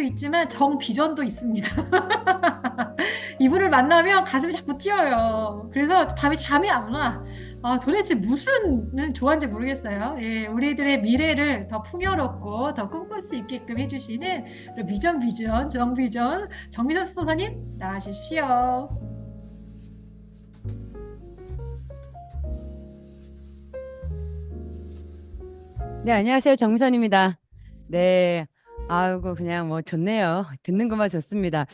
비전도 있지만 정비전도 있습니다. 이분을 만나면 가슴이 자꾸 뛰어요. 그래서 밤에 잠이 안 와. 아, 도대체 무슨 좋아하는지 모르겠어요. 예, 우리들의 미래를 더 풍요롭고 더 꿈꿀 수 있게끔 해주시는 비전 비전 정비전 정비전 스포서님 나와주십시오. 네, 안녕하세요. 정미선입니다. 네. 아이고, 그냥 뭐 좋네요. 듣는 것만 좋습니다.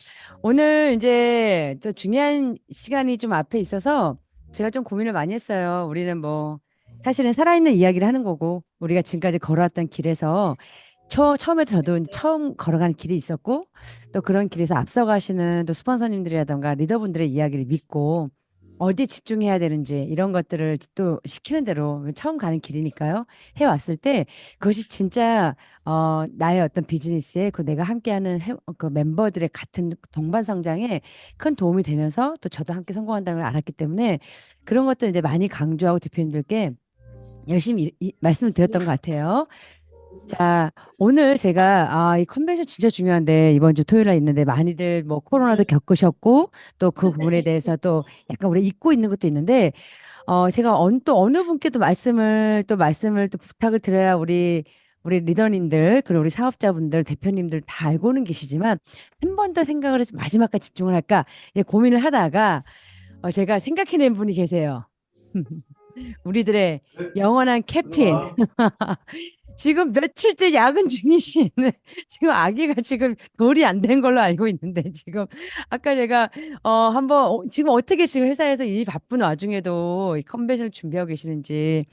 오늘 이제 저 중요한 시간이 좀 앞에 있어서 제가 좀 고민을 많이 했어요. 우리는 뭐 사실은 살아있는 이야기를 하는 거고 우리가 지금까지 걸어왔던 길에서 처, 처음에 저도 처음 걸어가는 길이 있었고 또 그런 길에서 앞서가시는 또 스폰서님들이라던가 리더분들의 이야기를 믿고 어디에 집중해야 되는지 이런 것들을 또 시키는 대로 처음 가는 길이니까요. 해왔을 때 그것이 진짜 어, 나의 어떤 비즈니스에 그 내가 함께하는 해, 그 멤버들의 같은 동반 성장에 큰 도움이 되면서 또 저도 함께 성공한다는 걸 알았기 때문에 그런 것들 이제 많이 강조하고 대표님들께 열심히 이, 이, 말씀을 드렸던 것 같아요. 자, 오늘 제가 아, 이 컨벤션 진짜 중요한데 이번 주 토요일 날 있는데 많이들 뭐 코로나도 겪으셨고 또 그 부분에 대해서 또 약간 우리 잊고 있는 것도 있는데 어, 제가 언, 또 어느 분께 또 말씀을 또 말씀을 또 부탁을 드려야 우리 우리 리더님들 그리고 우리 사업자분들 대표님들 다 알고는 계시지만 한 번 더 생각을 해서 마지막까지 집중을 할까? 예, 고민을 하다가 어, 제가 생각해낸 분이 계세요. 우리들의 영원한 캡틴. 지금 며칠째 야근 중이신 지금 아기가 지금 돌이 안 된 걸로 알고 있는데 지금 아까 제가 어 한번 어, 지금 어떻게 지금 회사에서 일이 바쁜 와중에도 컨벤션을 준비하고 계시는지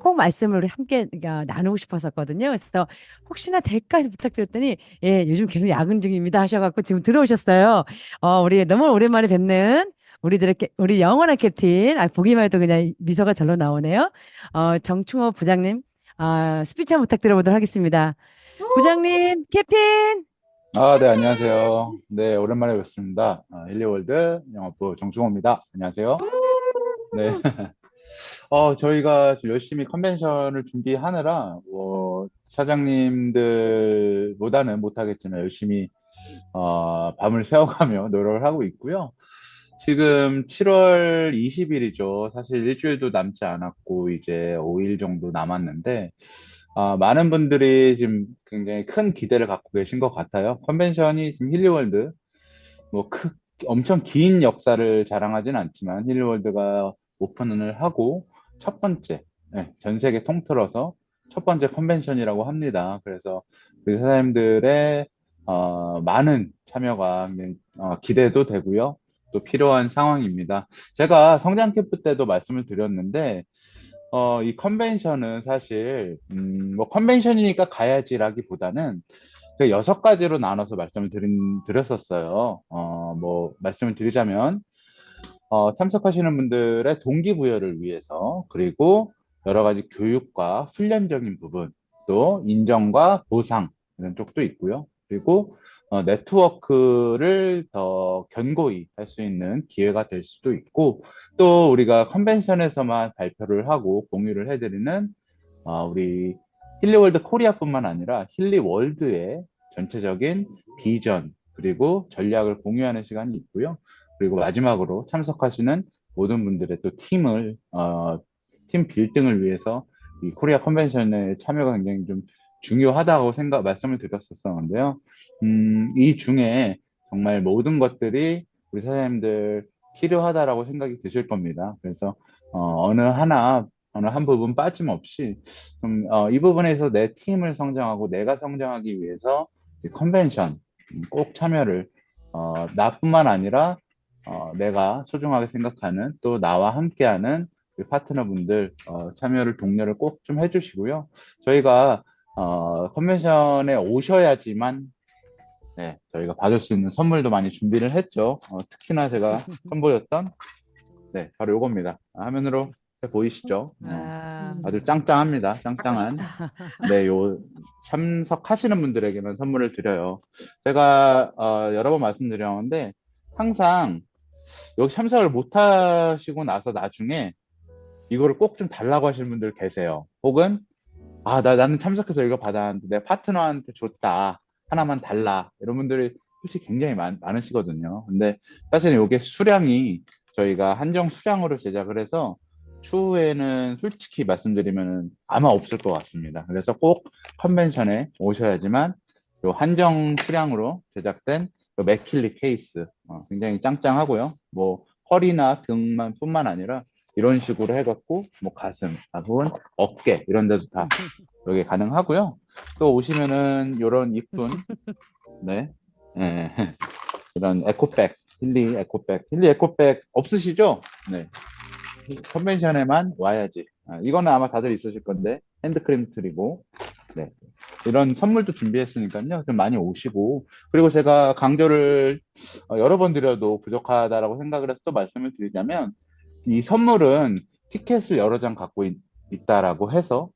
꼭 말씀을 함께 나누고 싶었었거든요. 그래서 혹시나 될까 해서 부탁드렸더니 예 요즘 계속 야근 중입니다 하셔갖고 지금 들어오셨어요. 어 우리 너무 오랜만에 뵙는 우리들의 우리 영원한 캡틴 아 보기만 해도 그냥 미소가 절로 나오네요. 어 정충호 부장님 아, 스피치 한번 부탁드려보도록 하겠습니다. 부장님, 캡틴! 아, 네, 안녕하세요. 네, 오랜만에 뵙습니다. 아, 힐리월드 영업부 정충호입니다. 안녕하세요. 네. 어, 저희가 열심히 컨벤션을 준비하느라, 뭐, 사장님들보다는 못하겠지만 열심히, 어, 밤을 새워가며 노력을 하고 있고요. 지금 7월 20일이죠. 사실 일주일도 남지 않았고 이제 5일 정도 남았는데 아, 많은 분들이 지금 굉장히 큰 기대를 갖고 계신 것 같아요. 컨벤션이 지금 힐리월드 뭐 크, 엄청 긴 역사를 자랑하진 않지만 힐리월드가 오픈을 하고 첫 번째 네, 전 세계 통틀어서 첫 번째 컨벤션이라고 합니다. 그래서 우리 사장님들의 어, 많은 참여가 어, 기대도 되고요. 또 필요한 상황입니다. 제가 성장 캠프 때도 말씀을 드렸는데 어, 이 컨벤션은 사실 음, 뭐 컨벤션이니까 가야지라기보다는 여섯 가지로 나눠서 말씀을 드린, 드렸었어요. 어, 뭐 말씀을 드리자면 어, 참석하시는 분들의 동기부여를 위해서 그리고 여러 가지 교육과 훈련적인 부분 또 인정과 보상 이런 쪽도 있고요. 그리고 어, 네트워크를 더 견고히 할 수 있는 기회가 될 수도 있고 또 우리가 컨벤션에서만 발표를 하고 공유를 해드리는 어, 우리 힐리월드 코리아뿐만 아니라 힐리월드의 전체적인 비전 그리고 전략을 공유하는 시간이 있고요. 그리고 마지막으로 참석하시는 모든 분들의 또 팀을 어, 팀 빌딩을 위해서 이 코리아 컨벤션에 참여가 굉장히 좀 중요하다고 생각 말씀을 드렸었는데요. 음, 이 중에 정말 모든 것들이 우리 사장님들 필요하다라고 생각이 드실 겁니다. 그래서 어, 느 하나 어느 한 부분 빠짐없이 좀, 어, 이 부분에서 내 팀을 성장하고 내가 성장하기 위해서 컨벤션 꼭 참여를 어, 나뿐만 아니라 어, 내가 소중하게 생각하는 또 나와 함께하는 파트너분들 어, 참여를 독려를 꼭 좀 해주시고요. 저희가 어, 컨벤션에 오셔야지만 네, 저희가 받을 수 있는 선물도 많이 준비를 했죠. 어, 특히나 제가 선보였던 네, 바로 이겁니다. 화면으로 보이시죠? 어, 아, 아주 짱짱합니다. 짱짱한. 네, 요 참석하시는 분들에게는 선물을 드려요. 제가 어, 여러 번 말씀드렸는데 항상 여기 참석을 못 하시고 나서 나중에 이거를 꼭 좀 달라고 하시는 분들 계세요. 혹은 아, 나, 나는 참석해서 이거 받았는데 내 파트너한테 줬다. 하나만 달라 이런 분들이 솔직히 굉장히 많, 많으시거든요. 근데 사실은 이게 수량이 저희가 한정 수량으로 제작을 해서 추후에는 솔직히 말씀드리면 아마 없을 것 같습니다. 그래서 꼭 컨벤션에 오셔야지만 요 한정 수량으로 제작된 요 맥킬리 케이스 어, 굉장히 짱짱하고요. 뭐 허리나 등만 뿐만 아니라 이런 식으로 해갖고 뭐 가슴, 아, 혹은 어깨 이런 데도 다 여기 가능하고요. 또 오시면은 이런 이쁜 네, 예, 이런 에코백, 힐리 에코백, 힐리 에코백 없으시죠? 네, 컨벤션에만 와야지. 아, 이거는 아마 다들 있으실 건데 핸드크림 트리고 네. 이런 선물도 준비했으니까요. 좀 많이 오시고 그리고 제가 강조를 어, 여러 번 드려도 부족하다라고 생각을 해서 또 말씀을 드리자면 이 선물은 티켓을 여러 장 갖고 있, 있다라고 해서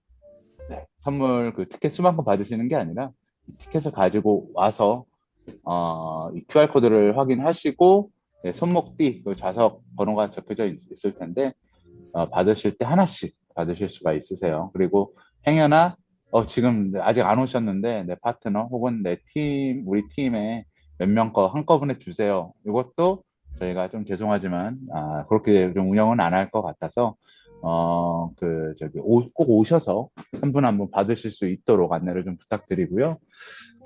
네, 선물 그 티켓 수만큼 받으시는 게 아니라 이 티켓을 가지고 와서 어, 이 QR 코드를 확인하시고 네, 손목띠 그 좌석 번호가 적혀져 있, 있을 텐데 어, 받으실 때 하나씩 받으실 수가 있으세요. 그리고 행여나 어, 지금 아직 안 오셨는데 내 파트너 혹은 내 팀, 우리 팀에 몇 명 거 한꺼번에 주세요. 이것도 저희가 좀 죄송하지만 아, 그렇게 좀 운영은 안 할 것 같아서 어, 그 저기 오, 꼭 오셔서 한 분 한 분 받으실 수 있도록 안내를 좀 부탁드리고요.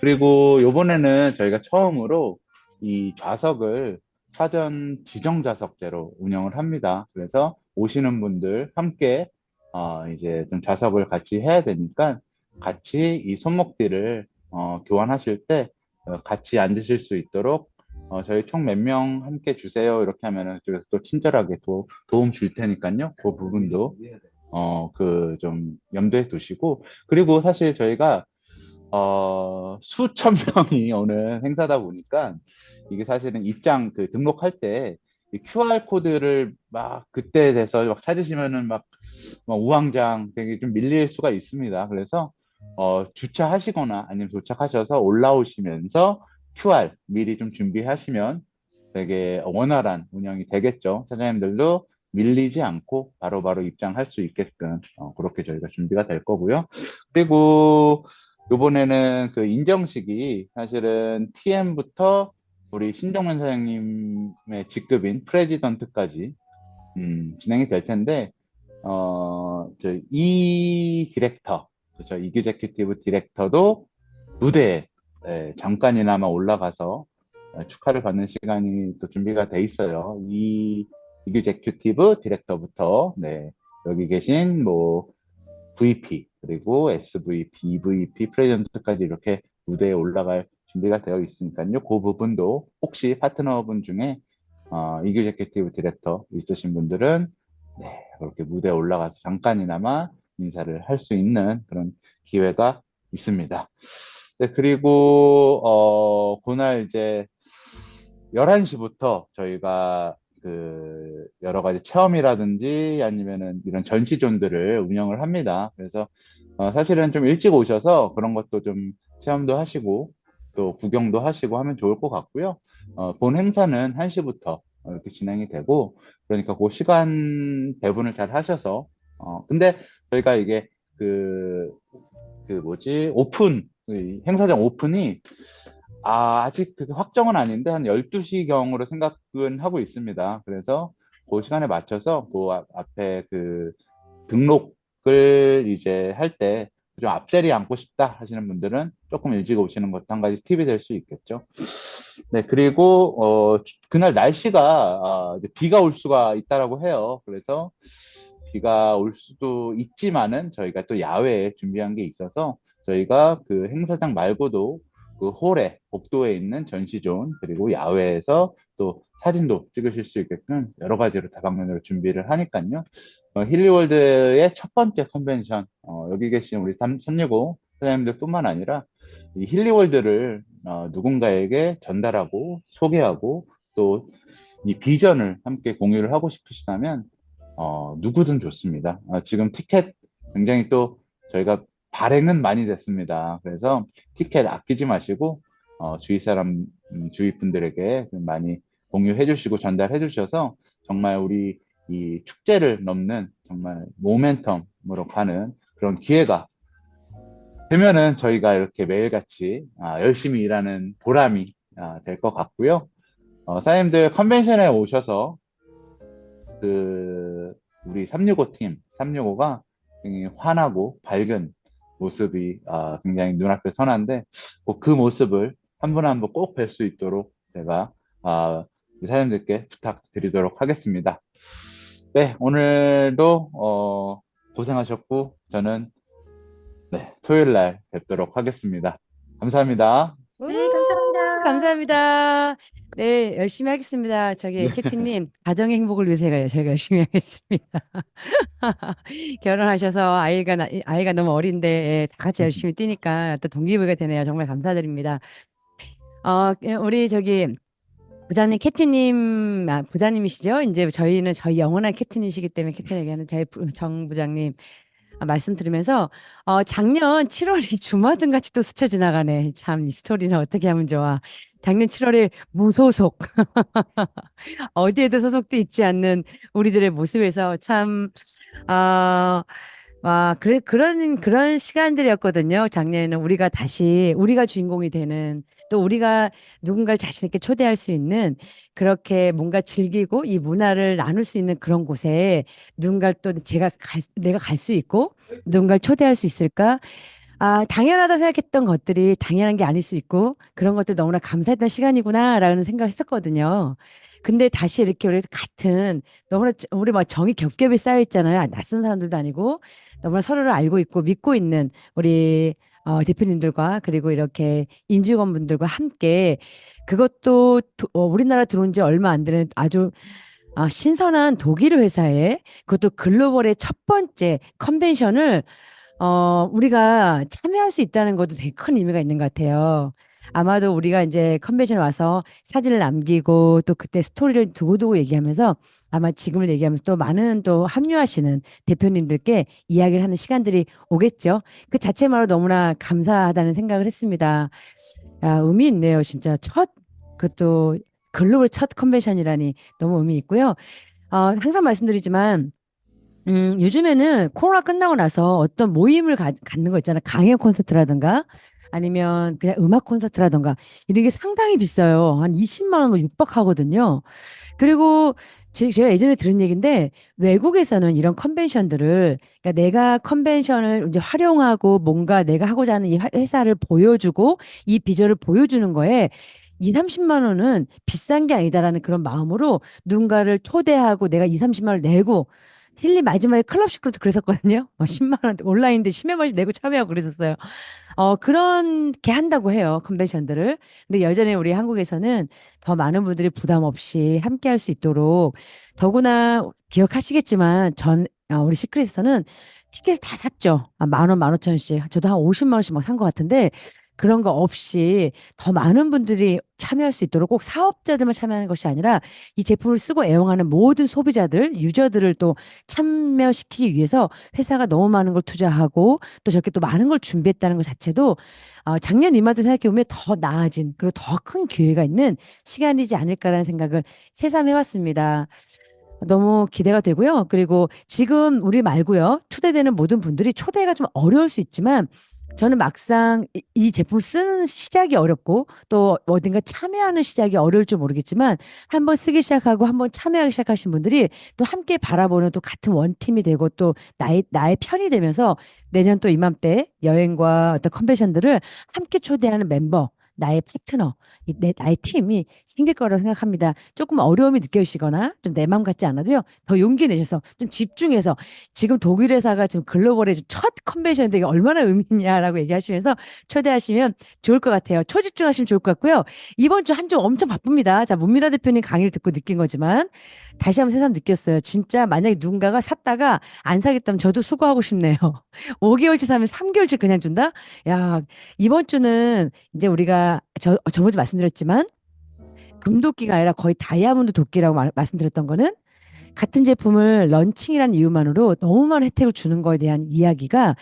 그리고 요번에는 저희가 처음으로 이 좌석을 사전 지정 좌석제로 운영을 합니다. 그래서 오시는 분들 함께 어, 이제 좀 좌석을 같이 해야 되니까 같이 이 손목띠를 어, 교환하실 때 어, 같이 앉으실 수 있도록 어, 저희 총 몇 명 함께 주세요. 이렇게 하면은 그래서 또 친절하게 도, 도움 줄 테니까요. 그 부분도 어, 그 좀 염두에 두시고. 그리고 사실 저희가 어, 수천 명이 오는 행사다 보니까 이게 사실은 입장 그 등록할 때이 QR 코드를 막 그때 돼서 막 찾으시면은 막, 막 우왕좌왕 되게 좀 밀릴 수가 있습니다. 그래서 어, 주차하시거나 아니면 도착하셔서 올라오시면서 QR 미리 좀 준비하시면 되게 원활한 운영이 되겠죠. 사장님들도 밀리지 않고 바로 바로 입장할 수 있게끔 어, 그렇게 저희가 준비가 될 거고요. 그리고 이번에는 그 인정식이 사실은 TM부터 우리 신정만 사장님의 직급인 프레지던트까지 음, 진행이 될 텐데 어, 저이 디렉터, 그렇죠. 이규제큐티브 디렉터도 무대에 예, 잠깐이나마 올라가서 어, 축하를 받는 시간이 또 준비가 돼 있어요. 이 이규제큐티브 디렉터부터 네, 여기 계신 뭐 VP 그리고 SVP, EVP, 프레젠트까지 이렇게 무대에 올라갈 준비가 되어 있으니까요. 그 부분도 혹시 파트너분 중에 어, 이규제큐티브 디렉터 있으신 분들은 네, 그렇게 무대에 올라가서 잠깐이나마 인사를 할 수 있는 그런 기회가 있습니다. 네, 그리고 어, 그날 이제 11시부터 저희가 그 여러 가지 체험이라든지 아니면은 이런 전시존들을 운영을 합니다. 그래서 어, 사실은 좀 일찍 오셔서 그런 것도 좀 체험도 하시고 또 구경도 하시고 하면 좋을 것 같고요. 어, 본 행사는 1시부터 이렇게 진행이 되고 그러니까 그 시간 배분을 잘 하셔서 어, 근데 저희가 이게 그, 그 뭐지 오픈 이 행사장 오픈이 아, 아직 그 확정은 아닌데 한 12시경으로 생각은 하고 있습니다. 그래서 그 시간에 맞춰서 그 앞- 앞에 그 등록을 이제 할 때 좀 앞자리 앉고 싶다 하시는 분들은 조금 일찍 오시는 것도 한 가지 팁이 될 수 있겠죠. 네, 그리고 어, 주- 그날 날씨가 아, 비가 올 수가 있다라고 해요. 그래서 비가 올 수도 있지만은 저희가 또 야외에 준비한 게 있어서 저희가 그 행사장 말고도 그 홀에 복도에 있는 전시존 그리고 야외에서 또 사진도 찍으실 수 있게끔 여러 가지로 다방면으로 준비를 하니까요. 어, 힐리월드의 첫 번째 컨벤션 어, 여기 계신 우리 3, 365 사장님들뿐만 아니라 이 힐리월드를 어, 누군가에게 전달하고 소개하고 또 이 비전을 함께 공유를 하고 싶으시다면 어, 누구든 좋습니다. 어, 지금 티켓 굉장히 또 저희가 발행은 많이 됐습니다. 그래서 티켓 아끼지 마시고 어, 주위 사람, 음, 주위 분들에게 좀 많이 공유해 주시고 전달해 주셔서 정말 우리 이 축제를 넘는 정말 모멘텀으로 가는 그런 기회가 되면은 저희가 이렇게 매일같이 아, 열심히 일하는 보람이 아, 될 것 같고요. 어, 사장님들 컨벤션에 오셔서 그 우리 365 팀 365가 굉장히 환하고 밝은 모습이 아, 굉장히 눈앞에 선한데 꼭 그 모습을 한 분 한 분 꼭 뵐 수 있도록 제가 아, 사장님들께 부탁드리도록 하겠습니다. 네, 오늘도 어, 고생하셨고 저는 네, 토요일 날 뵙도록 하겠습니다. 감사합니다. 네, 감사합니다. 감사합니다. 네, 열심히 하겠습니다. 저기 캡틴님 가정 행복을 위해서 저희가 열심히 하겠습니다. 결혼하셔서 아이가 나- 아이가 너무 어린데 예, 다 같이 열심히 뛰니까 또 동기부여가 되네요. 정말 감사드립니다. 어, 예, 우리 저기 부자님 캡틴님 아, 부자님이시죠? 이제 저희는 저희 영원한 캡틴이시기 때문에 캡틴 얘기하는 저희 부- 정 부장님 아, 말씀드리면서 어, 작년 7월이 주마등 같이 또 스쳐 지나가네. 참 이 스토리는 어떻게 하면 좋아. 작년 7월에 무소속 어디에도 소속돼 있지 않는 우리들의 모습에서 참 아, 와, 그래, 그런, 그런 시간들이었거든요. 작년에는 우리가 다시, 우리가 주인공이 되는, 또 우리가 누군가를 자신있게 초대할 수 있는, 그렇게 뭔가 즐기고 이 문화를 나눌 수 있는 그런 곳에 누군가를 또 제가 갈, 수- 내가 갈 수 있고, 누군가를 초대할 수 있을까? 아, 당연하다 생각했던 것들이 당연한 게 아닐 수 있고, 그런 것들 너무나 감사했던 시간이구나라는 생각을 했었거든요. 근데 다시 이렇게 우리 같은, 너무나, 저- 우리 막 정이 겹겹이 쌓여 있잖아요. 낯선 사람들도 아니고, 너무나 서로를 알고 있고 믿고 있는 우리 어, 대표님들과 그리고 이렇게 임직원분들과 함께 그것도 도- 어, 우리나라 들어온 지 얼마 안 되는 아주 아, 신선한 독일 회사에 그것도 글로벌의 첫 번째 컨벤션을 어, 우리가 참여할 수 있다는 것도 되게 큰 의미가 있는 것 같아요. 아마도 우리가 이제 컨벤션 와서 사진을 남기고 또 그때 스토리를 두고두고 얘기하면서 아마 지금을 얘기하면서 또 많은 또 합류하시는 대표님들께 이야기를 하는 시간들이 오겠죠. 그 자체만으로 너무나 감사하다는 생각을 했습니다. 야, 의미 있네요. 진짜 첫, 그것도 글로벌 첫 컨벤션이라니 너무 의미 있고요. 어, 항상 말씀드리지만, 음, 요즘에는 코로나 끝나고 나서 어떤 모임을 가, 갖는 거 있잖아요. 강연 콘서트라든가 아니면 그냥 음악 콘서트라든가 이런 게 상당히 비싸요. 한 20만 원 뭐 육박하거든요. 그리고 제, 제가 예전에 들은 얘기인데 외국에서는 이런 컨벤션들을 그러니까 내가 컨벤션을 이제 활용하고 뭔가 내가 하고자 하는 이 화- 회사를 보여주고 이 비전을 보여주는 거에 2, 30만 원은 비싼 게 아니다라는 그런 마음으로 누군가를 초대하고 내가 2, 30만 원을 내고 힐리 마지막에 클럽 시크로도 그랬었거든요. 어, 10만 원 온라인인데 10만 원씩 내고 참여하고 그랬었어요. 어, 그렇게 한다고 해요. 컨벤션들을. 근데 여전히 우리 한국에서는 더 많은 분들이 부담 없이 함께 할 수 있도록 더구나 기억하시겠지만 전 어, 우리 시크릿에서는 티켓을 다 샀죠. 아, 만 원, 만 오천 원씩. 저도 한 50만 원씩 막 산 것 같은데 그런 거 없이 더 많은 분들이 참여할 수 있도록 꼭 사업자들만 참여하는 것이 아니라 이 제품을 쓰고 애용하는 모든 소비자들, 유저들을 또 참여시키기 위해서 회사가 너무 많은 걸 투자하고 또 저렇게 또 많은 걸 준비했다는 것 자체도 어, 작년 이맘때 생각해보면 더 나아진 그리고 더 큰 기회가 있는 시간이지 않을까라는 생각을 새삼 해왔습니다. 너무 기대가 되고요. 그리고 지금 우리 말고요. 초대되는 모든 분들이 초대가 좀 어려울 수 있지만 저는 막상 이, 이 제품을 쓰는 시작이 어렵고 또 어딘가 참여하는 시작이 어려울 줄 모르겠지만 한번 쓰기 시작하고 한번 참여하기 시작하신 분들이 또 함께 바라보는 또 같은 원팀이 되고 또 나의 나의 편이 되면서 내년 또 이맘때 여행과 어떤 컨벤션들을 함께 초대하는 멤버 나의 파트너, 이 내, 나의 팀이 생길 거라고 생각합니다. 조금 어려움이 느껴지거나 좀 내 마음 같지 않아도요. 더 용기 내셔서 좀 집중해서 지금 독일 회사가 지금 글로벌의 첫 컨벤션인데 이게 얼마나 의미 있냐라고 얘기하시면서 초대하시면 좋을 것 같아요. 초집중하시면 좋을 것 같고요. 이번 주 한 주 엄청 바쁩니다. 자, 문미라 대표님 강의를 듣고 느낀 거지만 다시 한번 새삼 느꼈어요. 진짜 만약에 누군가가 샀다가 안 사겠다면 저도 수고하고 싶네요. 5개월치 사면 3개월치 그냥 준다? 야, 이번 주는 이제 우리가 저, 저번주 말씀드렸지만 금도끼가 아니라 거의 다이아몬드 도끼라고 말, 말씀드렸던 거는 같은 제품을 런칭이라는 이유만으로 너무 많은 혜택을 주는 거에 대한 이야기가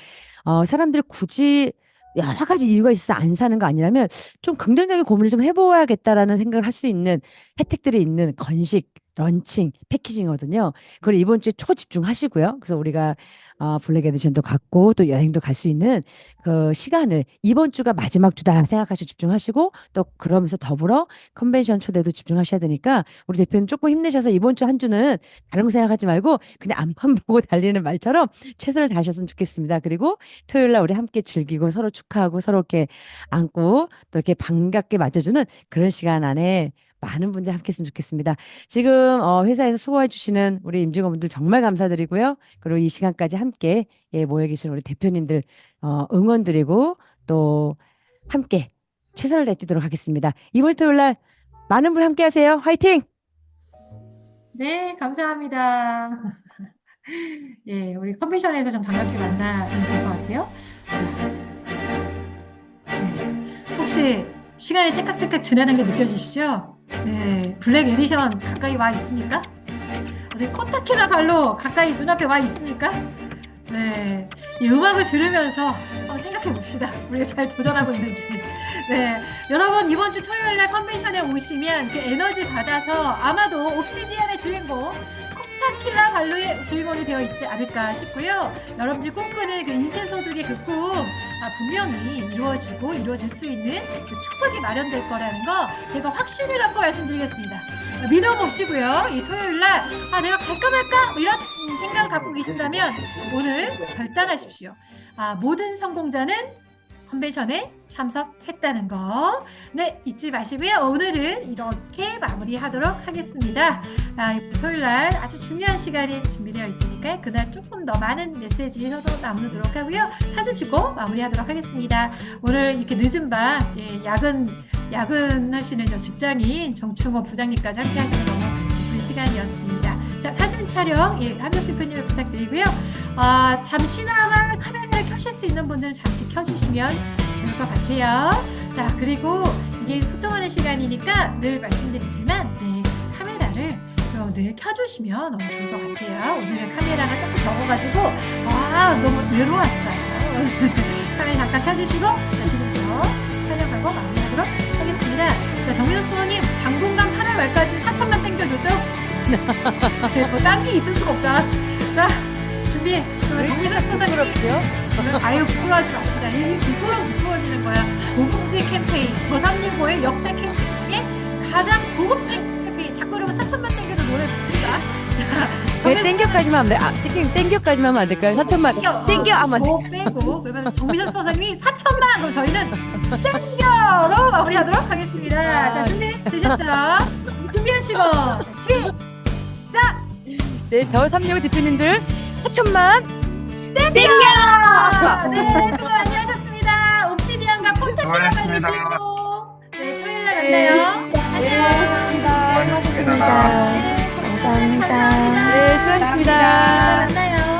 어, 사람들이 굳이 여러 가지 이유가 있어서 안 사는 거 아니라면 좀 긍정적인 고민을 좀 해보아야겠다라는 생각을 할 수 있는 혜택들이 있는 건식, 런칭, 패키징이거든요. 그걸 이번 주에 초집중하시고요. 그래서 우리가 어, 블랙 에디션도 갖고 또 여행도 갈 수 있는 그 시간을 이번 주가 마지막 주다 생각하시고 집중하시고 또 그러면서 더불어 컨벤션 초대도 집중하셔야 되니까 우리 대표는 조금 힘내셔서 이번 주 한 주는 다른 거 생각하지 말고 그냥 앞만 보고 달리는 말처럼 최선을 다하셨으면 좋겠습니다. 그리고 토요일 날 우리 함께 즐기고 서로 축하하고 서로 이렇게 안고 또 이렇게 반갑게 맞아주는 그런 시간 안에 많은 분들 함께 했으면 좋겠습니다. 지금 어, 회사에서 수고해 주시는 우리 임직원분들 정말 감사드리고요. 그리고 이 시간까지 함께 예, 모여 계신 우리 대표님들 어, 응원드리고 또 함께 최선을 다하도록 하겠습니다. 이번 토요일 날 많은 분 함께 하세요. 화이팅! 네, 감사합니다. 예, 우리 컨벤션에서 좀 반갑게 만나면 될 것 같아요. 네. 혹시 시간이 째깍째깍 지나는 게 느껴지시죠? 네, 블랙 에디션 가까이 와 있습니까? 네, 코타키나 발로 가까이 눈앞에 와 있습니까? 네, 이 음악을 들으면서 한번 생각해 봅시다. 우리가 잘 도전하고 있는지. 네, 여러분 이번 주 토요일 날 컨벤션에 오시면 그 에너지 받아서 아마도 옵시디안의 주인공 코타킬라 발로의 주인공이 되어 있지 않을까 싶고요. 여러분들이 꿈꾸는 그 인생 소득의 그 꿈, 아, 분명히 이루어지고 이루어질 수 있는 그 초석이 마련될 거라는 거 제가 확신을 갖고 말씀드리겠습니다. 믿어보시고요. 이 토요일 날, 아, 내가 갈까 말까? 뭐 이런 생각 갖고 계신다면 오늘 결단하십시오. 아, 모든 성공자는 컨벤션에 참석했다는 거. 네, 잊지 마시고요. 오늘은 이렇게 마무리하도록 하겠습니다. 아, 토요일 날 아주 중요한 시간이 준비되어 있으니까 그날 조금 더 많은 메시지 서로 나누도록 하고요. 찍고 마무리하도록 하겠습니다. 오늘 이렇게 늦은 밤 예, 야근 야근하시는 저 직장인 정충호 부장님까지 함께 하셔서 너무 기쁜 시간이었습니다. 자, 사진 촬영 예, 한명 대표님을 부탁드리고요. 아, 잠시나마 카메라를 켜실 수 있는 분들은 잠시 켜주시면 좋을 것 같아요. 자, 그리고 이게 소통하는 시간이니까 늘 말씀드리지만 네, 카메라를 좀 늘 켜주시면 너무 좋을 것 같아요. 오늘은 카메라가 조금 적어가지고 와 너무 외로웠어요. 카메라 잠깐 켜주시고 자, 지금부터 촬영하고 마무리하도록 하겠습니다. 자, 정민호 수호님 당분간 8월 말까지 4천만 땡겨주죠? 네, 뭐딴게 있을 수가 없잖아. 자, 준비. 정민호 수호님 부끄럽죠? 아유 부끄러워하지 맙시다. 이 부끄러워 부끄러워지는 거야. 고급진 캠페인. 저365의 역대 캠페인 중에 가장 고급진 캠페인. 자꾸 이러면 4천만 땡겨도 노래 부릅니다. 자, 왜 정민호 땡겨까지만 하면 돼? 아, 땡겨, 땡겨까지만 하면 안 될까요? 4천만 땡겨 하면 안고 빼고 그러면 정민선 스pon서님이 4천만 그럼 저희는 땡겨로 마무리하도록 하겠습니다. 자 준비 되셨죠? 준비하시고 시작. 네, 저 삼육 대표님들 4천만 땡겨. 네 수고 많이 하셨습니다. 옵시디안과 콘택트가 수고하셨습니다. 받으시고 네 토요일 날 만나요. 네, 안녕. 수고하셨습니다. 네, 감사합니다. 네, 수고하셨습니다. 만나요.